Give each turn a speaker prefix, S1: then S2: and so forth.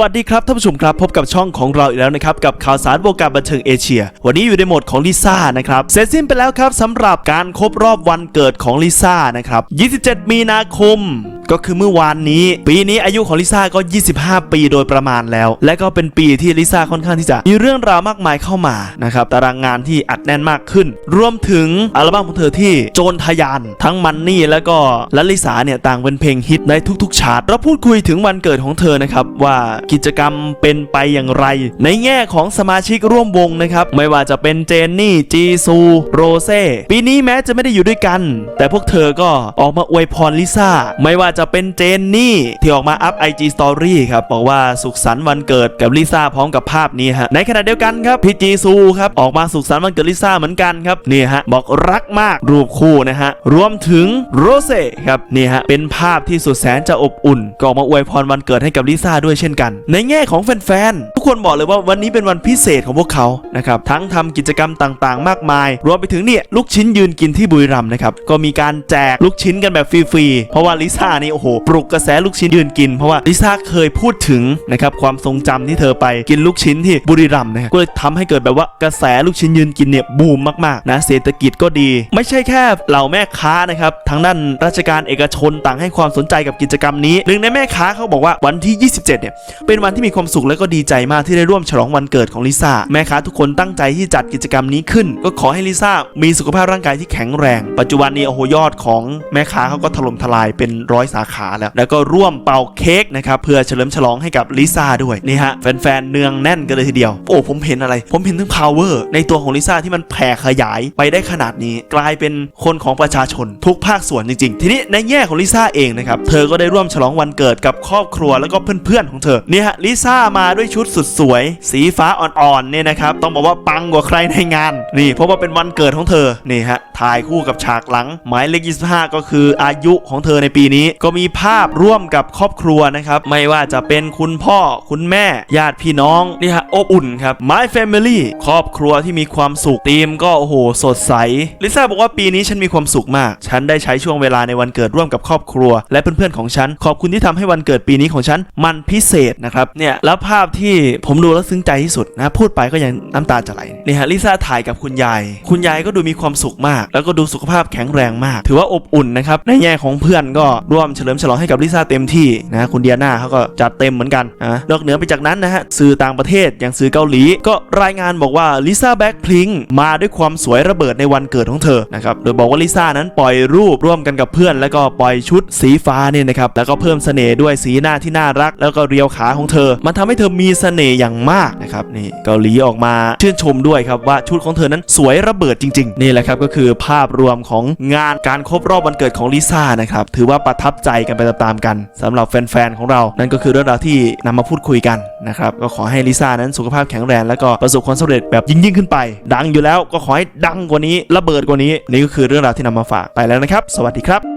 S1: วัสดีครับท่านผู้ชมครับพบกับช่องของเราอีกแล้วนะครับกับข่าวสารวงการบันเทิงเอเชีย วันนี้อยู่ในโหมดของลิซ่านะครับเสร็จสิ้นไปแล้วครับสำหรับการครบรอบวันเกิดของลิซ่านะครับ 27 มีนาคม ก็คือเมื่อวานนี้ ปีนี้อายุของลิซ่าก็ 25 ปีโดยประมาณแล้ว และก็เป็นปีที่ลิซ่าค่อนข้างที่จะมีเรื่องราวมากมายเข้ามานะครับตารางงานที่อัดแน่นมากขึ้น รวมถึงอัลบั้มของเธอที่โจรทะยาน ทั้งมันนี่แล้วก็และลิซ่าเนี่ยต่างเป็นเพลงฮิตในทุกๆ ชาร์ตเราพูดคุยถึงวันเกิดของเธอนะครับว่ากิจกรรมเป็นไปอย่างไร ในแง่ของสมาชิกร่วมวงนะครับไม่ว่าจะเป็นเจนนี่จีซูโรเซ่ปีนี้แม้จะไม่ได้อยู่ด้วยกัน แต่พวกเธอก็ออกมาอวยพรลิซ่าไม่ว่าจะเป็นเจนนี่ ที่ออกมาอัพ IG Story ครับ บอกว่าสุขสันต์วันเกิดกับลิซ่าพร้อมกับภาพนี้ฮะ ในขณะเดียวกันครับพี่จีซูครับ ออกมาสุขสันต์วันเกิดลิซ่าเหมือนกันครับนี่ฮะบอกรักมากรูปคู่นะฮะ รวมถึงโรเซ่ครับนี่ฮะเป็นภาพที่สุดแสนจะอบอุ่น ก็ออกมาอวยพรวันเกิดให้กับลิซ่าด้วยเช่นกัน ในแง่ของแฟนๆทุกคนบอกเลยว่าวันนี้เป็นวันพิเศษของพวกเขานะครับทั้งทำกิจกรรมต่างๆ มากมาย รวมไปถึงเนี่ยลูกชิ้นยืนกินที่บุรีรัมย์นะครับก็มีการแจกลูกชิ้นกันแบบฟรีๆเพราะว่าลิซ่านี่โอ้โหปลุกกระแสลูกชิ้นยืนกินเพราะว่าลิซ่าเคยพูดถึงนะครับความทรงจำที่เธอไปกินลูกชิ้นที่บุรีรัมย์นะก็เลยทำให้เกิดแบบว่ากระแสลูกชิ้นยืนกินเนี่ยบูมมากๆนะเศรษฐกิจก็ดี ไม่ใช่แค่เหล่าแม่ค้านะครับทางด้านราชการเอกชนต่างให้ความสนใจกับกิจกรรมนี้หนึ่งในแม่ค้าเขาบอกว่าวันที่ 27 เนี่ยเป็นวันที่มีความสุขและก็ดีใจมากที่ได้ร่วมฉลองวันเกิดของลิซ่าแม่ค้าทุกคนตั้งใจที่จัดกิจกรรมนี้ขึ้น ก็ขอให้ลิซ่ามีสุขภาพร่างกายที่แข็งแรง ปัจจุบันนี้โอ้โหยอดของแม่ค้าเขาก็ถล่มทลายเป็นร้อยสาขาแล้ว แล้วก็ร่วมเป่าเค้กนะครับเพื่อเฉลิมฉลองให้กับลิซ่าด้วยนี่ฮะแฟนๆเนืองแน่นกันเลยทีเดียว โอ้ผมเห็นอะไร ผมเห็นถึง power ในตัวของลิซ่าที่มันแผ่ขยายไปได้ขนาดนี้ กลายเป็นคนของประชาชนทุกภาคส่วนจริงๆ ทีนี้ในแง่ของลิซ่าเองนะครับเธอก็ได้ร่วมฉลองวันเกิดกับครอบครัวแล้วก็เพื่อนๆของเธอเนี่ยฮะลิซ่ามาด้วยชุดสุดสวย สีฟ้าอ่อนๆเนี่ยนะครับต้องบอกว่าปังกว่าใครในงานนี่เพราะว่าเป็นวันเกิดของเธอนี่ฮะถ่ายคู่กับฉากหลัง หมายเลข25 ก็คืออายุของเธอในปีนี้ก็มีภาพร่วมกับครอบครัวนะครับ ไม่ว่าจะเป็นคุณพ่อคุณแม่ญาติพี่น้องนี่ฮะอบอุ่นครับ My Family ครอบครัวที่มีความสุขธีมก็โอ้โหสดใสลิซ่าบอกว่าปีนี้ฉันมีความสุขมาก ฉันได้ใช้ช่วงเวลาในวันเกิดร่วมกับครอบครัว และเพื่อนๆของฉัน ขอบคุณที่ทำให้วันเกิดปีนี้ของฉันมันพิเศษนะครับเนี่ยแล้วภาพที่ผมดูแล้วซึ้งใจที่สุดนะพูดไปก็ยังน้ำตาจะไหลนี่ฮะลิซ่าถ่ายกับคุณยาย คุณยายก็ดูมีความสุขมาก แล้วก็ดูสุขภาพแข็งแรงมาก ถือว่าอบอุ่นนะครับในแง่ของเพื่อนก็ร่วมเฉลิมฉลองให้กับลิซ่าเต็มที่นะคุณเดียนาเขาก็จัดเต็มเหมือนกันนะนอกเหนือไปจากนั้นนะฮะสื่อต่างประเทศอย่างสื่อเกาหลี ก็รายงานบอกว่าลิซ่าแบ็คพลิงมาด้วยความสวยระเบิดในวันเกิดของเธอนะครับโดยบอกว่าลิซ่านั้นปล่อยรูปร่วมกันกับเพื่อน แล้วก็ปล่อยชุดสีฟ้าเนี่ยนะครับแล้วก็เพิ่มเสน่ห์ด้วยสีหน้าที่น่ารัก แล้วก็เรียวขาของเธอ มันทำให้เธอมีเสน่ห์อย่างมากนะครับนี่เกาหลีออกมาชื่นชมด้วยครับว่าชุดของเธอนั้นสวยระเบิดจริง ๆ นี่แหละครับก็คือภาพรวมของงานการครบรอบวันเกิดของลิซ่านะครับถือว่าประทับใจกันไปตามๆกันสำหรับแฟนๆของเรา นั่นก็คือเรื่องราวที่นำมาพูดคุยกันนะครับก็ขอให้ลิซ่านั้นสุขภาพแข็งแรงแล้วก็ประสบความสำเร็จแบบยิ่งๆขึ้นไป ดังอยู่แล้วก็ขอให้ดังกว่านี้ระเบิดกว่านี้นี่ก็คือเรื่องราวที่นำมาฝากไปแล้วนะครับ สวัสดีครับ